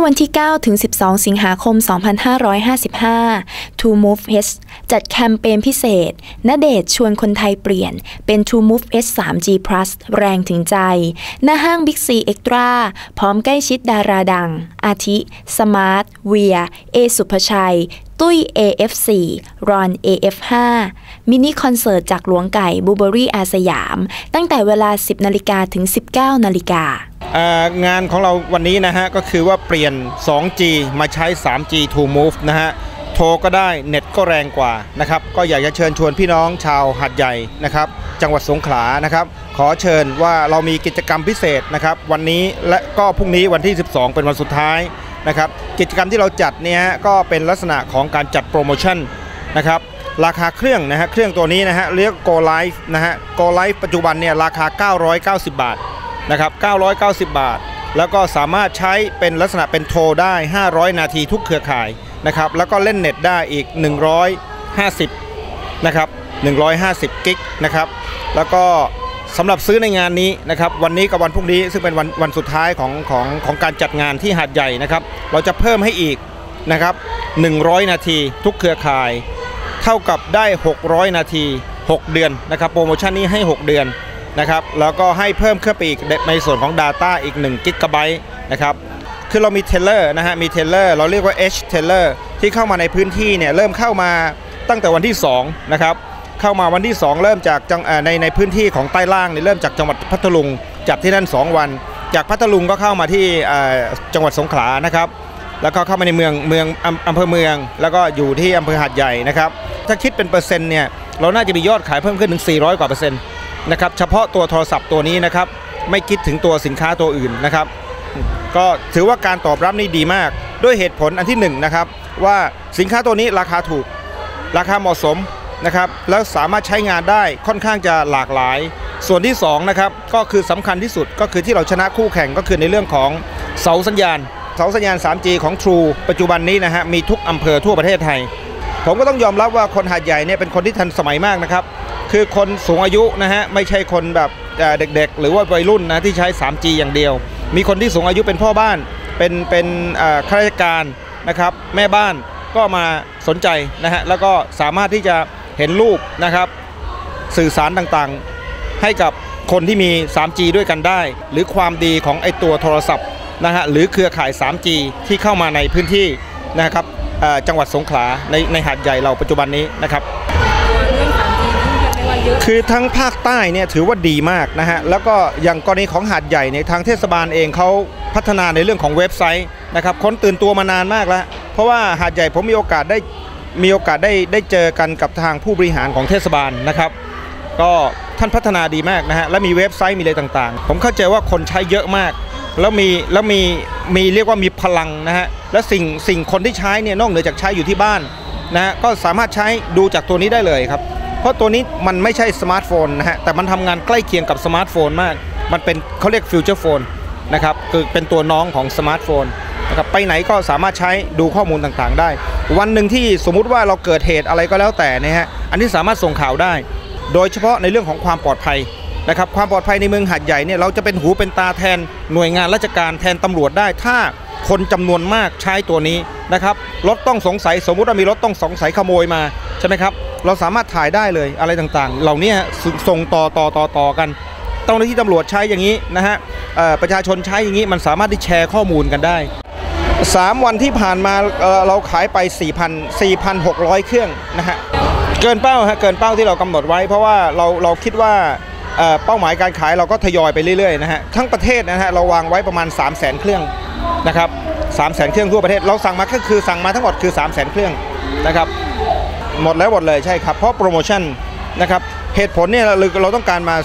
อวันที่ 9 ถึง 12 สิงหาคม 2555 True Move H จัดแคมเปญพิเศษณเดชชวนคนไทยเปลี่ยนเป็น True Move H 3G Plus แรงถึงใจ หน้าห้าง Big C Extra พร้อมใกล้ชิดดาราดัง อาทิ สมาร์ท เวีย เอสุภชัย ตุ้ย AF4 รอน AF5 มินิคอนเสิร์ตจากหลวงไก่บูเบอรี่อาสยาม ตั้งแต่เวลา 10นาฬิกาถึง 19นาฬิกางานของเราวันนี้นะฮะ ก็คือว่าเปลี่ยน 2G มาใช้ 3G to move นะฮะ โทรก็ได้เน็ตก็แรงกว่านะครับ ก็อยากจะเชิญชวนพี่น้องชาวหัดใหญ่นะครับ จังหวัดสงขลานะครับ ขอเชิญว่าเรามีกิจกรรมพิเศษนะครับ วันนี้และก็พรุ่งนี้วันที่ 12 เป็นวันสุดท้ายนะครับ กิจกรรมที่เราจัดเนี่ยก็เป็นลักษณะของการจัดโปรโมชั่นนะครับ ราคาเครื่องนะฮะเครื่องตัวนี้นะฮะเรียก Go Live นะฮะ Go Live ปัจจุบันเนี่ยราคา 990 บาทนะครับ990 บาท แล้วก็สามารถใช้เป็นลักษณะเป็นโทรได้ 500 นาทีทุกเครือข่ายนะครับแล้วก็เล่นเน็ตได้อีก 150นะครับ150 กิกนะครับแล้วก็สำหรับซื้อในงานนี้นะครับวันนี้กับวันพรุ่งนี้ซึ่งเป็นวันวันสุดท้ายของของของการจัดงานที่หาดใหญ่นะครับ เราจะเพิ่มให้อีกนะครับ100 นาทีทุกเครือข่าย เท่ากับได้ 600 นาที 6 เดือนนะครับโปรโมชั่นนี้ให้ 6 เดือนนะครับแล้วก็ให้เพิ่มขึ้นไปอีกในส่วนของ Data อีก1กิกะไบต์นะครับคือเรามีเทเลอร์นะฮะมีเทเลอร์เราเรียกว่า H เทเลอร์ที่เข้ามาในพื้นที่เนี่ยเริ่มเข้ามาตั้งแต่วันที่2นะครับเข้ามาวันที่ 2 เริ่มจากจในในพื้นที่ของใต้ล่างเนี่ยเริ่มจากจังหวัดพัทลุงจัดที่นั่น 2 วัน จากพัทลุงก็เข้ามาที่จังหวัดสงขลานะครับ แล้วก็เข้ามาในเมืองเมืองอำเภอเมือง แล้วก็อยู่ที่อำเภอหาดใหญ่นะครับถ้าคิดเป็นเปอร์เซ็นต์เนี่ยเราน่าจะมียอดขายเพิ่มขึ้นถึง 400 กว่าเปอร์เซ็นต์นะครับเฉพาะตัวโทรศัพท์ตัวนี้นะครับไม่คิดถึงตัวสินค้าตัวอื่นนะครับ ก็ถือว่าการตอบรับนี่ดีมาก ด้วยเหตุผลอันที่1นนะครับว่าสินค้าตัวนี้ราคาถูก ราคาเหมาะสมนะครับแล้วสามารถใช้งานได้ค่อนข้างจะหลากหลาย ส่วนที่2นะครับก็คือสำคัญที่สุดก็คือที่เราชนะคู่แข่งก็คือในเรื่องของเสาสัญญาณ เสาสัญญาณ 3G ของ True ปัจจุบันนี้นะฮะมีทุกอำเภอทั่วประเทศไทย ผมก็ต้องยอมรับว่าคนหาดใหญ่เนี่ยเป็นคนที่ทันสมัยมากนะครับ คือคนสูงอายุนะฮะไม่ใช่คนแบบเด็กๆ หรือว่าวัยรุ่นนะที่ใช้ 3G อย่างเดียว มีคนที่สูงอายุเป็นพ่อบ้าน เป็นเป็นข้าราชการนะครับแม่บ้านก็มาสนใจนะฮะแล้วก็สามารถที่จะเห็นรูปนะครับ สื่อสารต่างๆให้กับคนที่มี 3G ด้วยกันได้ หรือความดีของไอตัวโทรศัพท์ นะฮะหรือเครือข่าย 3G ที่เข้ามาในพื้นที่นะครับจังหวัดสงขลาในในหาดใหญ่เราปัจจุบันนี้นะครับคือทั้งภาคใต้เนี่ยถือว่าดีมากนะฮะแล้วก็อย่างกรณีของหาดใหญ่ในทางเทศบาลเองเขาพัฒนาในเรื่องของเว็บไซต์นะครับคนตื่นตัวมานานมากแล้ว เพราะว่าหาดใหญ่ผมมีโอกาสได้มีโอกาสได้ได้เจอกันกับทางผู้บริหารของเทศบาลนะครับ ก็ท่านพัฒนาดีมากนะฮะและมีเว็บไซต์มีอะไรต่างๆ ผมเข้าใจว่าคนใช้เยอะมาก แล้วมีแล้วมีมีเรียกว่ามีพลังนะฮะและสิ่งสิ่งคนที่ใช้เนี่ยนอกเหนือจากใช้อยู่ที่บ้านนะฮะก็สามารถใช้ดูจากตัวนี้ได้เลยครับ เพราะตัวนี้มันไม่ใช่สมาร์ทโฟนนะฮะแต่มันทำงานใกล้เคียงกับสมาร์ทโฟนมาก มันเป็นเขาเรียกฟิวเจอร์โฟนนะครับคือเป็นตัวน้องของสมาร์ทโฟนนะครับไปไหนก็สามารถใช้ดูข้อมูลต่างๆ ได้ วันหนึ่งที่สมมุติว่าเราเกิดเหตุอะไรก็แล้วแต่นะฮะอันนี้สามารถส่งข่าวได้ โดยเฉพาะในเรื่องของความปลอดภัย นะครับความปลอดภัยในเมืองหัดใหญ่เนี่ยเราจะเป็นหูเป็นตาแทนหน่วยงานราชการแทนตำรวจได้ถ้าคนจำนวนมากใช้ตัวนี้นะครับรถต้องสงสัยสมมุติว่ามีรถต้องสงสัยขโมยมาใช่ไหมครับเราสามารถถ่ายได้เลยอะไรต่างๆ เหล่านี้ส่งต่อต่อต่อต่อกันต้องที่ตำรวจใช้อย่างนี้นะฮะประชาชนใช้อย่างนี้มันสามารถที่แชร์ข้อมูลกันได้ 3 วันที่ผ่านมาเราขายไป 4,000 4,600 เครื่องนะฮะเกินเป้าฮะเกินเป้าที่เรากำหนดไว้ เพราะว่าเราเราคิดว่า เป้าหมายการขายเราก็ทยอยไปเรื่อยๆนะฮะทั้งประเทศนะฮะเราวางไว้ประมาณ 3 0 0 0 0 0 เครื่องนะครับ3 0 0 0 0 0เครื่องทั่วประเทศเราสั่งมาก็คือสั่งมาทั้งหมดคือ3 0 0 0 0 0 เครื่องนะครับหมดแล้วหมดเลยใช่ครับเพราะโปรโมชั่นนะครับเหตุผลเนี่ยเราเราต้องการมา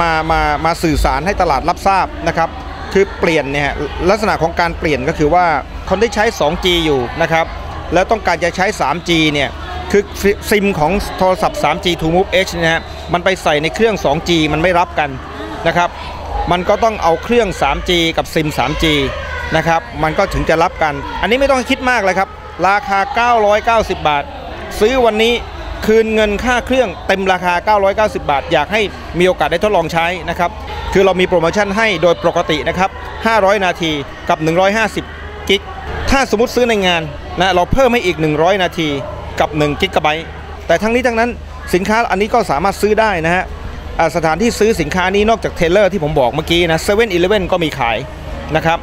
มามามาสื่อสารให้ตลาดรับทราบนะครับคือเปลี่ยนเนี่ยลักษณะของการเปลี่ยนก็คือว่าคนที่ใช้ 2G อยู่นะครับแล้วต้องการจะใช้ 3G เนี่ย คือซิมของโทรศัพท์ 3G to move H นะฮะมันไปใส่ในเครื่อง 2G มันไม่รับกันนะครับ มันก็ต้องเอาเครื่อง 3G กับซิม 3G นะครับ มันก็ถึงจะรับกัน อันนี้ไม่ต้องคิดมากเลยครับ ราคา 990 บาท ซื้อวันนี้คืนเงินค่าเครื่องเต็มราคา 990 บาท อยากให้มีโอกาสได้ทดลองใช้นะครับ คือเรามีโปรโมชั่นให้โดยปกตินะครับ 500 นาทีกับ 150 กิก ถ้าสมมติซื้อในงานนะเราเพิ่มให้อีก 100 นาที กับ1กิกะไบต์แต่ทั้งนี้ทั้งนั้นสินค้าอันนี้ก็สามารถซื้อได้นะฮะสถานที่ซื้อสินค้านี้นอกจากเทเลอร์ที่ผมบอกเมื่อกี้นะเซเว่นอีเลฟเว่นก็มีขายนะครับ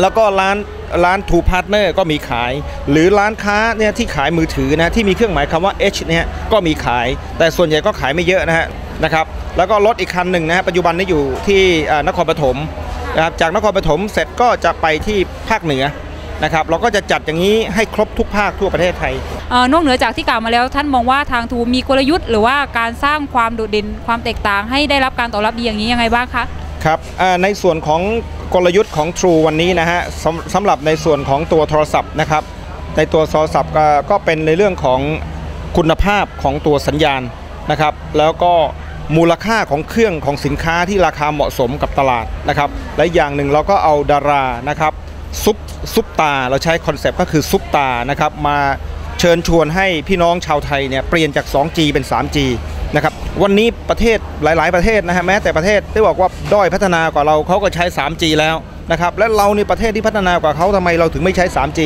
แล้วก็ร้านร้านทูพาร์ทเนอร์ก็มีขาย หรือร้านค้าเนี่ยที่ขายมือถือนะที่มีเครื่องหมายคำว่า H เนี่ยก็มีขาย แต่ส่วนใหญ่ก็ขายไม่เยอะนะฮะนะครับแล้วก็รถอีกคันหนึ่งนะฮะปัจจุบันนี้อยู่ที่นครปฐมนะครับจากนครปฐมเสร็จก็จะไปที่ภาคเหนือ นะครับเราก็จะจัดอย่างนี้ให้ครบทุกภาคทั่วประเทศไทยเอ่อนอกเหนือจากที่กล่าวมาแล้วท่านมองว่าทางทูมีกลยุทธ์ หรือว่าการสร้างความโดดเด่นความแตกต่างให้ได้รับการตอบรับดีอย่างนี้ยังไงบ้างคะครับอ่าในส่วนของกลยุทธ์ของ True วันนี้นะฮะสำสำหรับในส่วนของตัวโทรศัพท์นะครับในตัวโทรศัพท์ก็ก็เป็นในเรื่องของคุณภาพของตัวสัญญาณนะครับแล้วก็มูลค่าของเครื่องของสินค้าที่ราคาเหมาะสมกับตลาดนะครับและอย่างหนึ่งเราก็เอาดารานะครับ ซุปซุปตาเราใช้คอนเซปต์ก็คือซุปตานะครับมาเชิญชวนให้พี่น้องชาวไทยเนี่ยเปลี่ยนจาก 2G เป็น 3G นะครับวันนี้ประเทศหลาย ๆ ประเทศนะฮะแม้แต่ประเทศที่บอกว่าด้อยพัฒนากว่าเราเขาก็ใช้ 3G แล้วนะครับและเราในประเทศที่พัฒนากว่าเขาทำไมเราถึงไม่ใช้ 3G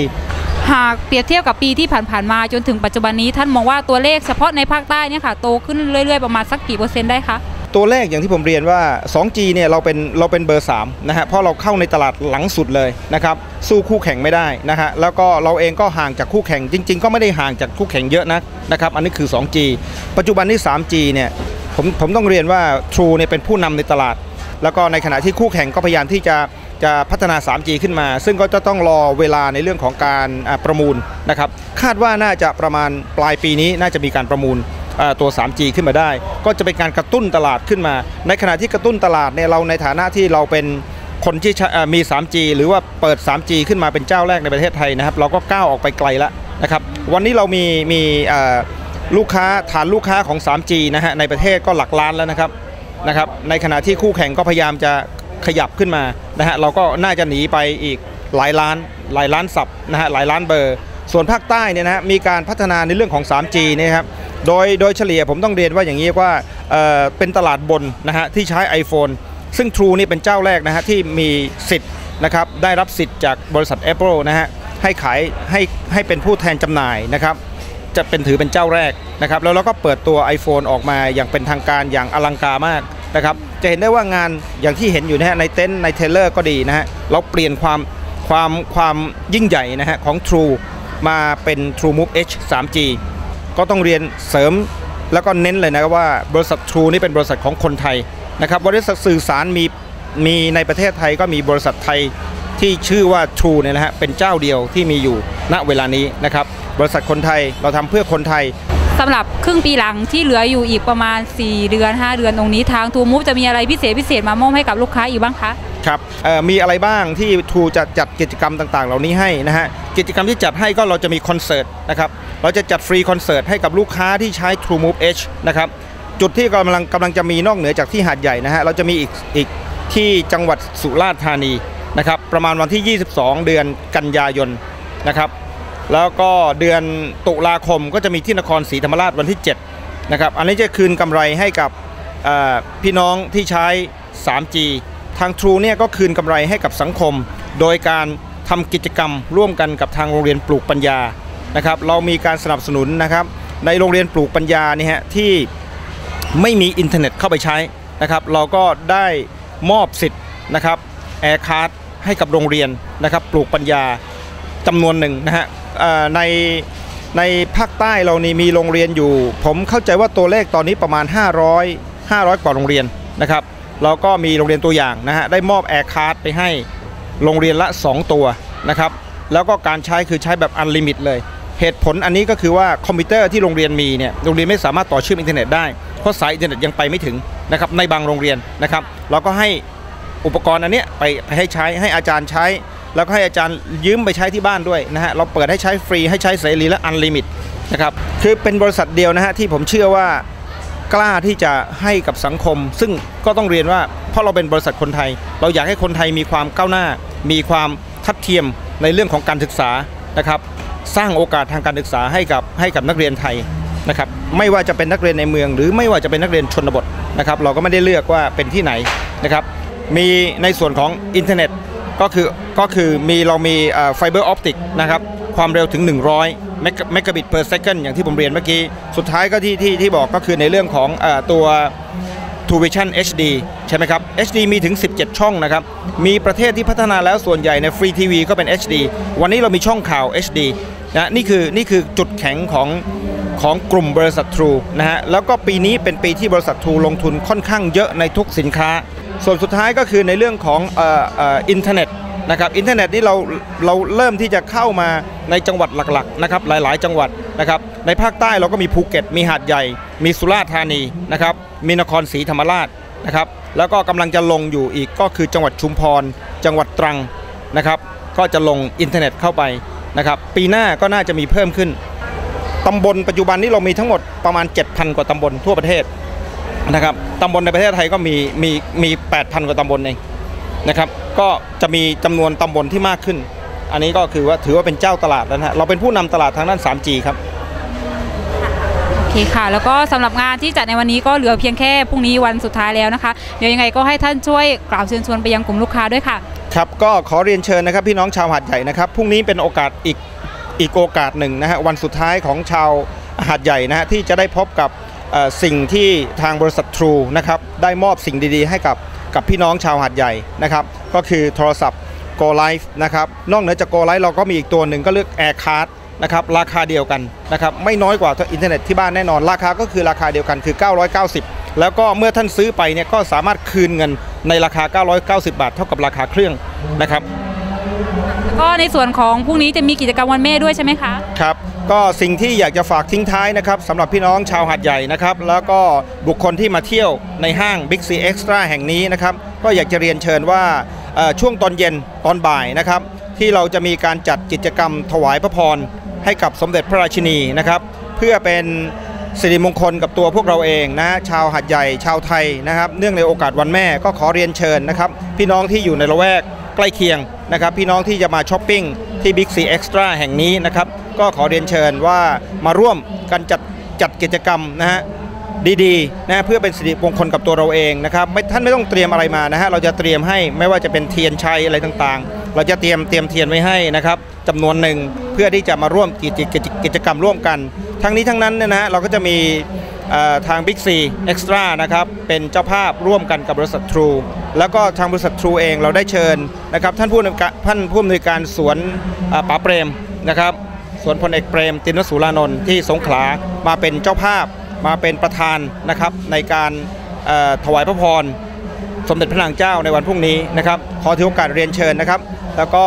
หากเปรียบเทียบกับปีที่ผ่านๆมาจนถึงปัจจุบันนี้ท่านมองว่าตัวเลขเฉพาะในภาคใต้เนี่ยค่ะโตขึ้นเรื่อย ๆ ประมาณสักกี่เปอร์เซ็นต์ได้คะ ตัวแรกอย่างที่ผมเรียนว่า 2G เนี่ยเราเป็นเราเป็นเบอร์3นะฮะเพราะเราเข้าในตลาดหลังสุดเลยนะครับสู้คู่แข่งไม่ได้นะฮะแล้วก็เราเองก็ห่างจากคู่แข่งจริง ๆ ก็ไม่ได้ห่างจากคู่แข่งเยอะนักนะครับอันนี้คือ 2G ปัจจุบันนี้ 3G เนี่ยผมผมต้องเรียนว่า True เนี่ยเป็นผู้นำในตลาด แล้วก็ในขณะที่คู่แข่งก็พยายามที่จะจะพัฒนา 3G ขึ้นมา ซึ่งก็จะต้องรอเวลาในเรื่องของการประมูลนะครับคาดว่าน่าจะประมาณปลายปีนี้น่าจะมีการประมูล ตัว 3G ขึ้นมาได้ ก็จะเป็นการกระตุ้นตลาดขึ้นมา ในขณะที่กระตุ้นตลาดเนี่ยเราในฐานะที่เราเป็นคนที่ใช้อ่ามี 3G หรือว่าเปิด 3G ขึ้นมาเป็นเจ้าแรกในประเทศไทยนะครับ เราก็ก้าวออกไปไกลแล้วนะครับ วันนี้เรามีมีลูกค้าฐานลูกค้าของ 3G นะฮะในประเทศก็หลักล้านแล้วนะครับนะครับ ในขณะที่คู่แข่งก็พยายามจะขยับขึ้นมานะฮะเราก็น่าจะหนีไปอีกหลายล้านหลายล้านสับนะฮะหลายล้านเบอร์ ส่วนภาคใต้เนี่ยนะฮะมีการพัฒนาในเรื่องของ 3G นยครับ โดยโดยเฉลี่ยผมต้องเรียนว่าอย่างนี้ว่าเเป็นตลาดบนนะฮะที่ใช้ iPhone ซึ่ง True นี่เป็นเจ้าแรกนะฮะที่มีสิทธิ์นะครับได้รับสิทธิ์จากบริษัท Apple นะฮะให้ขายให้ให้เป็นผู้แทนจำหน่ายนะครับจะเป็นถือเป็นเจ้าแรกนะครับแล้วเราก็เปิดตัว iPhone ออกมาอย่างเป็นทางการอย่างอลังการมากนะครับจะเห็นได้ว่างานอย่างที่เห็นอยู่นะฮะในเต็นท์ในเทเลอร์ก็ดีนะฮะเราเปลี่ยนความความความยิ่งใหญ่นะฮะของ True มาเป็น True Move H 3G ก็ต้องเรียนเสริมแล้วก็เน้นเลยนะครับว่าบริษัททรูนี่เป็นบริษัทของคนไทยนะครับบริษัทสื่อสารมีมีในประเทศไทยก็มีบริษัทไทยที่ชื่อว่า True เนี่ยนะฮะเป็นเจ้าเดียวที่มีอยู่ณเวลานี้นะครับบริษัทคนไทยเราทำเพื่อคนไทย สำหรับครึ่งปีหลังที่เหลืออยู่อีกประมาณ 4 เดือน 5 เดือนตรงนี้ทางทูมูฟจะมีอะไรพิเศษพิเศษมามอบให้กับลูกค้าอีกบ้างคะครับมีอะไรบ้างที่ทูจะจัดกิจกรรมต่างๆ เหล่านี้ให้นะฮะกิจกรรมที่จัดให้ก็เราจะมีคอนเสิร์ตนะครับเราจะจัดฟรีคอนเสิร์ตให้กับลูกค้าที่ใช้ True Move H นะครับจุดที่กำลังกำลังจะมีนอกเหนือจากที่หาดใหญ่นะฮะเราจะมีอีกอีกที่จังหวัดสุราษฎร์ธานีนะครับประมาณวันที่ 22 เดือนกันยายนนะครับ แล้วก็เดือนตุลาคมก็จะมีที่นครศรีธรรมราชวันที่7นะครับอันนี้จะคืนกำไรให้กับพี่น้องที่ใช้ 3G ทาง True เนี่ยก็คืนกำไรให้กับสังคม โดยการทำกิจกรรมร่วมกันกับทางโรงเรียนปลูกปัญญานะครับเรามีการสนับสนุนนะครับในโรงเรียนปลูกปัญญาเนี่ยฮะที่ไม่มีอินเทอร์เน็ตเข้าไปใช้นะครับเราก็ได้มอบสิทธิ์นะครับแอร์คาร์ดให้กับโรงเรียนนะครับปลูกปัญญาจำนวนหนึ่งนะฮะ ในในภาคใต้เรานี่มีโรงเรียนอยู่ ผมเข้าใจว่าตัวเลขตอนนี้ประมาณ 500 500 กว่าโรงเรียนนะครับเราก็มีโรงเรียนตัวอย่างนะฮะได้มอบแอร์คาร์ดไปให้โรงเรียนละ 2 ตัวนะครับแล้วก็การใช้คือใช้แบบอันลิมิตเลย เหตุผลอันนี้ก็คือว่าคอมพิวเตอร์ที่โรงเรียนมีเนี่ยโรงเรียนไม่สามารถต่อเชื่อมอินเทอร์เน็ตได้เพราะสายอินเทอร์เน็ตยังไปไม่ถึงนะครับในบางโรงเรียนนะครับเราก็ให้อุปกรณ์อันเนี้ยไปไปให้ใช้ให้อาจารย์ใช้ แล้วก็ให้อาจารย์ยืมไปใช้ที่บ้านด้วยนะฮะเราเปิดให้ใช้ฟรีให้ใช้เสรีและอันลิมิตนะครับคือเป็นบริษัทเดียวนะฮะที่ผมเชื่อว่ากล้าที่จะให้กับสังคม ซึ่งก็ต้องเรียนว่าเพราะเราเป็นบริษัทคนไทย เราอยากให้คนไทยมีความก้าวหน้า มีความทัดเทียมในเรื่องของการศึกษานะครับสร้างโอกาสทางการศึกษาให้กับให้กับนักเรียนไทยนะครับไม่ว่าจะเป็นนักเรียนในเมือง หรือไม่ว่าจะเป็นนักเรียนชนบทนะครับเราก็ไม่ได้เลือกว่าเป็นที่ไหนนะครับมีในส่วนของอินเทอร์เน็ต ก็คือก็คือมีเรามีไฟเบอร์ออปติกนะครับความเร็วถึง 100 เมกะบิต per second อย่างที่ผมเรียนเมื่อกี้ สุดท้ายก็ที่ที่ที่บอกก็คือในเรื่องของออตัว True Vision HD ใช่ไหมครับ HD มีถึง 17 ช่องนะครับ มีประเทศที่พัฒนาแล้วส่วนใหญ่ในฟรีทีวีก็เป็น HD วันนี้เรามีช่องข่าว HD นะนี่คือนี่คือจุดแข็งของของกลุ่มบริษัท True นะฮะแล้วก็ปีนี้เป็นปีที่บริษัท True ลงทุนค่อนข้างเยอะในทุกสินค้า ส่วนสุดท้ายก็คือในเรื่องของอินเทอร์เน็ตนะครับอินเทอร์เน็ตนี่เราเราเริ่มที่จะเข้ามาในจังหวัดหลักๆนะครับหลายๆ จังหวัดนะครับในภาคใต้เราก็มีภูเก็ต มีหาดใหญ่ มีสุราษฎร์ธานีนะครับมีนครศรีธรรมราชนะครับแล้วก็กำลังจะลงอยู่อีกก็คือจังหวัดชุมพร จังหวัดตรังนะครับก็จะลงอินเทอร์เน็ตเข้าไปนะครับปีหน้าก็น่าจะมีเพิ่มขึ้นตำบลปัจจุบันนี้เรามีทั้งหมดประมาณ 7,000 กว่าตำบลทั่วประเทศ นะครับตำบลในประเทศไทยก็มีมีมี8,000 กว่าตำบลเองนะครับ ก็จะมีจำนวนตำบลที่มากขึ้น อันนี้ก็คือว่าถือว่าเป็นเจ้าตลาดแล้วนะฮะเราเป็นผู้นำตลาดทางด้าน 3G ครับโอเคค่ะ แล้วก็สำหรับงานที่จัดในวันนี้ก็เหลือเพียงแค่พรุ่งนี้วันสุดท้ายแล้วนะคะ เดี๋ยวยังไงก็ให้ท่านช่วยกล่าวเชิญชวนไปยังกลุ่มลูกค้าด้วยค่ะ ครับก็ขอเรียนเชิญนะครับพี่น้องชาวหาดใหญ่นะครับพรุ่งนี้เป็นโอกาสอีกอีกโอกาสหนึ่งนะฮะวันสุดท้ายของชาวหาดใหญ่นะฮะที่จะได้พบกับเอ่อ สิ่งที่ทางบริษัท True นะครับได้มอบสิ่งดีๆ ให้กับกับพี่น้องชาวหาดใหญ่นะครับก็คือโทรศัพท์ Go Life นะครับนอกเหนือจาก Go Life เราก็มีอีกตัวหนึ่งก็เลือก Air Card นะครับราคาเดียวกันนะครับไม่น้อยกว่าอินเทอร์เน็ตที่บ้านแน่นอน ราคาก็คือราคาเดียวกันคือ 990 แล้วก็เมื่อท่านซื้อไปเนี่ยก็สามารถคืนเงินในราคา 990 บาท เท่ากับราคาเครื่องนะครับแล้วก็ในส่วนของพรุ่งนี้จะมีกิจกรรมวันแม่ด้วยใช่ไหมคะครับ ก็สิ่งที่อยากจะฝากทิ้งท้ายนะครับสำหรับพี่น้องชาวหาดใหญ่นะครับ แล้วก็บุคคลที่มาเที่ยวในห้าง Big C Extra แห่งนี้นะครับ ก็อยากจะเรียนเชิญว่าช่วงตอนเย็นตอนบ่ายนะครับ ที่เราจะมีการจัดกิจกรรมถวายพระพร ให้กับสมเด็จพระราชินีนะครับ เพื่อเป็นสิริมงคลกับตัวพวกเราเองนะชาวหาดใหญ่ชาวไทยนะครับ เนื่องในโอกาสวันแม่ก็ขอเรียนเชิญนะครับ พี่น้องที่อยู่ในละแวกใกล้เคียงนะครับ พี่น้องที่จะมาช้อปปิ้งที่ Big C Extra แห่งนี้นะครับ ก็ขอเรียนเชิญว่ามาร่วมกันจัดจัดกิจกรรมนะฮะดีๆนะเพื่อเป็นสิริมงคลกับตัวเราเองนะครับไม่ท่านไม่ต้องเตรียมอะไรมานะฮะเราจะเตรียมให้ไม่ว่าจะเป็นเทียนชัยอะไรต่างๆ เราจะเตรียมเตรียมเทียนไว้ให้นะครับจำนวนหนึ่งเพื่อที่จะมาร่วมกิจกิจกิจกรรมร่วมกัน ทั้งนี้ทั้งนั้นเนี่ยนะฮะเราก็จะมีเอ่อทาง Big C Extra นะครับเป็นเจ้าภาพร่วมกันกับบริษัท True แล้วก็ทางบริษัท True เองเราได้เชิญนะครับท่านผู้นวยการท่านผู้อำนวยการสวนป๋าเปรมนะครับ สวนพลเอกเปรมตินสุรานนท์ที่สงขลามาเป็นเจ้าภาพมาเป็นประธานนะครับในการถวายพระพรสมเด็จพระนางเจ้าในวันพรุ่งนี้นะครับขอถือโอกาสเรียนเชิญนะครับ แล้วก็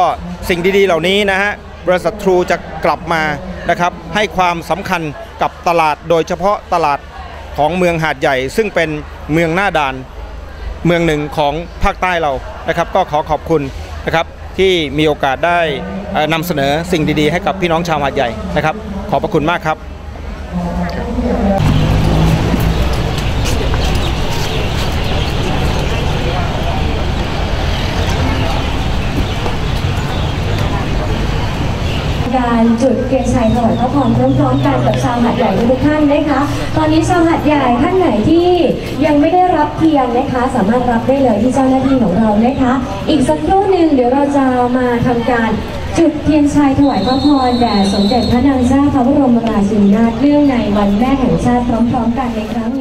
สิ่งดีๆเหล่านี้นะฮะบริษัททรูจะกลับมานะครับให้ความสำคัญกับตลาดโดยเฉพาะตลาดของเมืองหาดใหญ่ ซึ่งเป็นเมืองหน้าด่านเมืองหนึ่งของภาคใต้เรานะครับ ก็ขอขอบคุณนะครับ ที่มีโอกาสได้นำเสนอสิ่งดีๆ ให้กับพี่น้องชาวหาดใหญ่นะครับ ขอบพระคุณมากครับ การจุดเทียนชัยถวายพระพรพร้อมๆกันกับชาวหัดใหญ่ทุกท่านนะคะ ตอนนี้ชาวหัดใหญ่ท่านไหนที่ยังไม่ได้รับเทียนนะคะ สามารถรับได้เลยที่เจ้าหน้าที่ของเรานะคะ อีกสักครู่หนึ่งเดี๋ยวเราจะมาทำการจุดเทียนชัยถวายพระพรแด่สมเด็จพระนางเจ้าพระบรมราชินีนาถเนื่องในวันแม่แห่งชาติพร้อมๆกันในครั้ง